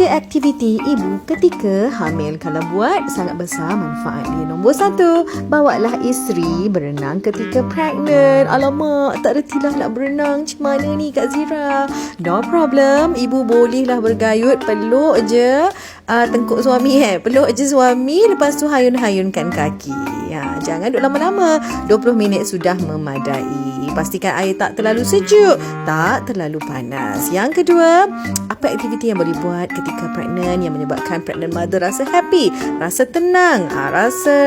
Tiga aktiviti ibu ketika hamil kalau buat sangat besar manfaat dia. Nombor satu, bawalah isteri berenang ketika pregnant. Alamak, tak reti lah nak berenang. Macam mana ni Kak Zira? No problem, ibu bolehlah bergayut, peluk je uh, tengkuk suami eh. Peluk je suami, lepas tu hayun-hayunkan kaki. Ha, jangan duduk lama-lama. 20 minit sudah memadai. Pastikan air tak terlalu sejuk, tak terlalu panas. Yang kedua, apa aktiviti yang boleh buat ketika pregnant yang menyebabkan pregnant mother rasa happy, rasa tenang, ha, rasa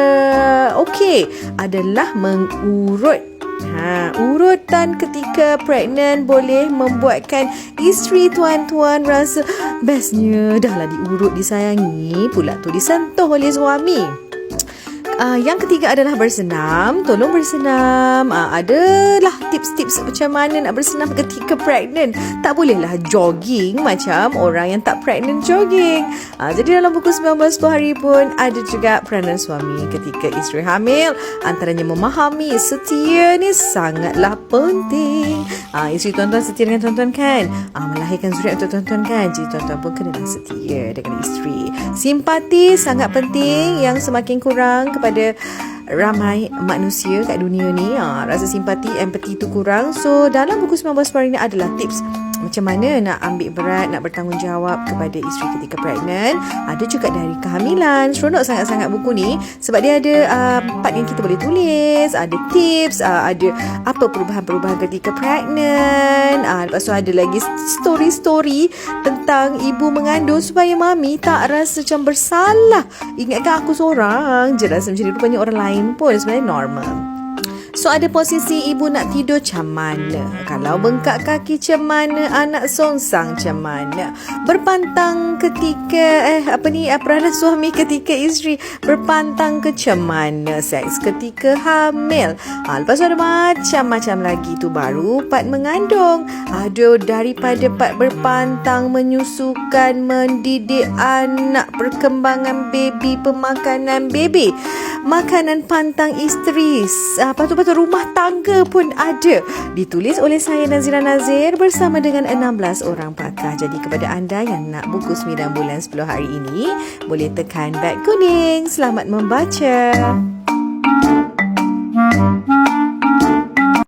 okey adalah mengurut Ha, urutan ketika pregnant boleh membuatkan isteri tuan-tuan rasa bestnya dah lah diurut disayangi pula tu disentuh oleh suami. Uh, yang ketiga adalah bersenam. Tolong bersenam. Uh, adalah tips-tips macam mana nak bersenam ketika pregnant. Tak bolehlah jogging macam orang yang tak pregnant jogging. Uh, jadi dalam buku 19 hari pun ada juga peranan suami ketika isteri hamil. Antaranya memahami setia ni sangatlah penting. Uh, isteri tuan-tuan setia dengan tuan-tuan kan? Uh, melahirkan zuriat untuk tuan-tuan kan? Jadi tuan-tuan pun kena setia dengan isteri. Simpati sangat penting yang semakin kurang kepada ramai manusia kat dunia ni ha, rasa simpati empati tu kurang so dalam buku 19 hari ni adalah tips macam mana nak ambil berat nak bertanggungjawab kepada isteri ketika pregnant? Ada juga dari kehamilan. Seronok sangat-sangat buku ni. Sebab dia ada uh, part yang kita boleh tulis ada tips uh, ada apa perubahan-perubahan ketika pregnant. Uh, lepas tu ada lagi story-story tentang ibu mengandung supaya mami tak rasa macam bersalah. Ingatkan aku seorang? Je rasa macam ni. Rupanya orang lain pun sebenarnya normal So ada posisi ibu nak tidur macam mana? Kalau bengkak kaki macam mana? Anak songsang macam mana? Berpantang ketika eh apa ni peranan suami ketika isteri berpantang ke macam mana? Seks ketika hamil. Ha, lepas tu ada macam-macam lagi tu baru part mengandung. Aduh daripada part berpantang menyusukan mendidik anak perkembangan baby pemakanan baby makanan pantang isteri. Apa tu betul serumah tangga pun ada. Ditulis oleh saya Nazira Nazir bersama dengan 16 orang pakar. Jadi kepada anda yang nak buku 9 bulan 10 hari ini, boleh tekan beg kuning. Selamat membaca. Música